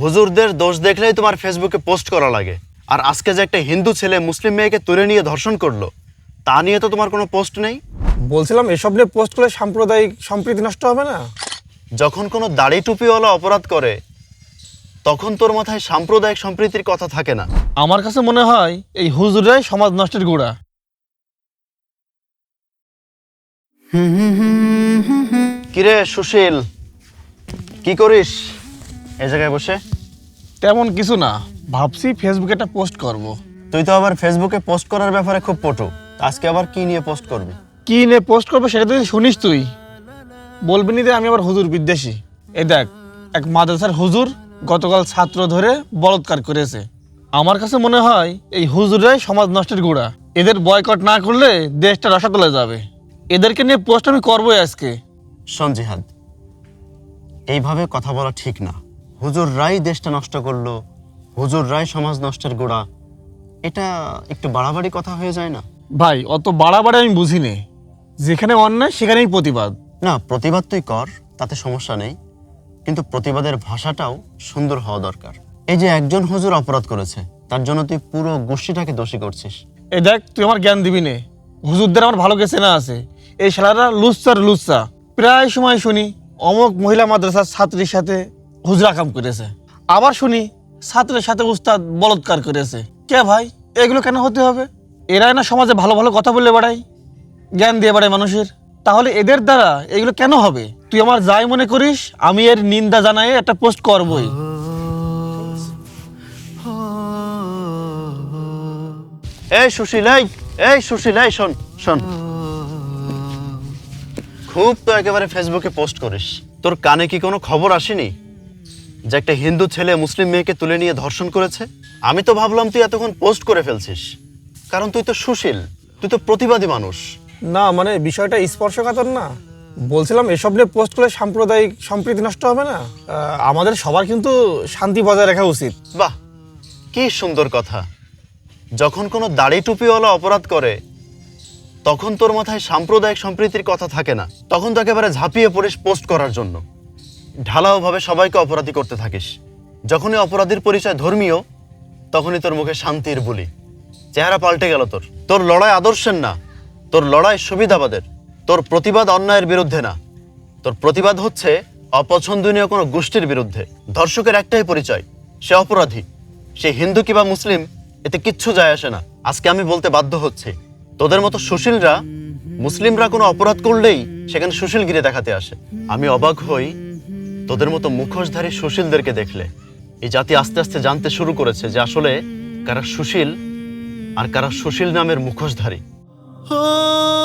হুজুরদের দোষ দেখলেই তোমার ফেসবুকে পোস্ট করা লাগে। আর আজকে যে একটা হিন্দু ছেলে মুসলিম মেয়েকে তুলে নিয়ে ধর্ষণ করল তা নিয়ে তো তোমার কোনো পোস্ট নেই? বলছিলাম এসব নিয়ে পোস্ট করলে সাম্প্রদায়িক সম্প্রীতি নষ্ট হবে না? যখন কোনো দাড়ি টুপিওয়ালা অপরাধ করে তখন তোর মাথায় সাম্প্রদায়িক সম্প্রীতির কথা থাকে না। আমার কাছে মনে হয় এই হুজুরাই সমাজ নষ্টের গোড়া। কিরে সুশীল কি করিস? এই জায়গায় বসে? তেমন কিছু না। ভাবছি ফেসবুকে একটা পোস্ট করব। তুই তো আবার ফেসবুকে পোস্ট করার ব্যাপারে খুব পটু। আজকে আবার কি নিয়ে পোস্ট করবি? কি নিয়ে পোস্ট করব সেটা তুই শুনিস তুই। বলবি নি যে আমি আবার হুজুর বিদ্বেষী। এই দেখ এক মাদ্রাসার হুজুর গতকাল ছাত্র ধরে বলৎকার করেছে। আমার কাছে মনে হয় এই হুজুরাই সমাজ নষ্টের গোড়া। এদের বয়কট না করলে দেশটা রসাতলে যাবে। এদেরকে নিয়ে পোস্ট আমি করবোই আজকে। শোন জিহাদ এইভাবে কথা বলা ঠিক না। হুজুর রাই দেশটা নষ্ট করল হুজুর রাই সমাজ নষ্টের গোড়া। এটা একটু বাড়াবাড়ি কথা হয়ে যায় না? ভাই অত বাড়াবাড়ি আমি বুঝি নে যেখানে অন্যায় সেখানেই প্রতিবাদ। না প্রতিবাদ তুই কর তাতে সমস্যা নেই। কিন্তু প্রতিবাদের ভাষাটাও সুন্দর হওয়া দরকার। এই যে একজন হুজুর অপরাধ করেছে তার জন্য তুই পুরো গোষ্ঠীটাকে দোষী করছিস। এ দেখ তুই আমার জ্ঞান দিবি নে। হুজুরদের আমার ভালো গেছে না আছে। এই শালারা লুচ্চার লুচ্চা। প্রায় সময় শুনি অমুক মহিলা মাদ্রাসার ছাত্রীর সাথে হুজরা কাম করেছে। আবার শুনি ছাত্রের সাথে উস্তাদ বলৎকার করেছে। কে ভাই, এগুলো কেন হতে হবে? এরাই না সমাজে ভালো ভালো কথা বলে বেড়াই জ্ঞান দিয়ে বেড়ায় মানুষের। তাহলে এদের দ্বারা এগুলো কেন হবে? তুই আমার যাই মনে করিস, আমি এর নিন্দা জানাই, একটা পোস্ট করবই। এই সুশীল, এই এই সুশীল, এই শোন শোন। খুব তো একেবারে ফেসবুকে পোস্ট করিস। তোর কানে কি কোনো খবর আসেনি? যে একটা হিন্দু ছেলে মুসলিম মেয়েকে তুলে নিয়ে ধর্ষণ করেছে আমি তো ভাবলাম তুই এতক্ষণ পোস্ট করে ফেলছিস। কারণ তুই তো সুশীল তুই তো প্রতিবাদী মানুষ। না মানে বিষয়টা স্পর্শকাতর না। বলছিলাম এসব নিয়ে পোস্ট করলে সাম্প্রদায়িক সম্প্রীতি নষ্ট হবে না? আমাদের সবার কিন্তু শান্তি বজায় রাখা উচিত। বাহ কি সুন্দর কথা। যখন কোনো দাড়ি টুপিওয়ালা অপরাধ করে তখন তোর মাথায় সাম্প্রদায়িক সম্প্রীতির কথা থাকে না। তখন তো একেবারে ঝাঁপিয়ে পড়িস পোস্ট করার জন্য। ঢালাওভাবে সবাইকে অপরাধী করতে থাকিস। যখনই অপরাধীর পরিচয় ধর্মীয়, তখনই তোর মুখে শান্তির বলি। চেহারা পাল্টে গেল তোর। তোর লড়াই আদর্শের না। তোর লড়াই সুবিধাবাদের। তোর প্রতিবাদ অন্যায়ের বিরুদ্ধে না। তোর প্রতিবাদ হচ্ছে অপছন্দনীয় কোনো গোষ্ঠীর বিরুদ্ধে। ধর্ষকের একটাই পরিচয়, সে অপরাধী। সে হিন্দু কিংবা মুসলিম, এতে কিচ্ছু যায় আসে না। আজকে আমি বলতে বাধ্য হচ্ছে। তোদের মতো সুশীলরা, মুসলিমরা কোনো অপরাধ করলেই সেখানে সুশীলগিরি দেখাতে আসে। আমি অবাক হই তোদের মতো মুখোশধারী সুশীলদেরকে দেখলে এই জাতি আস্তে আস্তে জানতে শুরু করেছে যে আসলে কারা সুশীল আর কারা সুশীল নামের মুখোশধারী। oh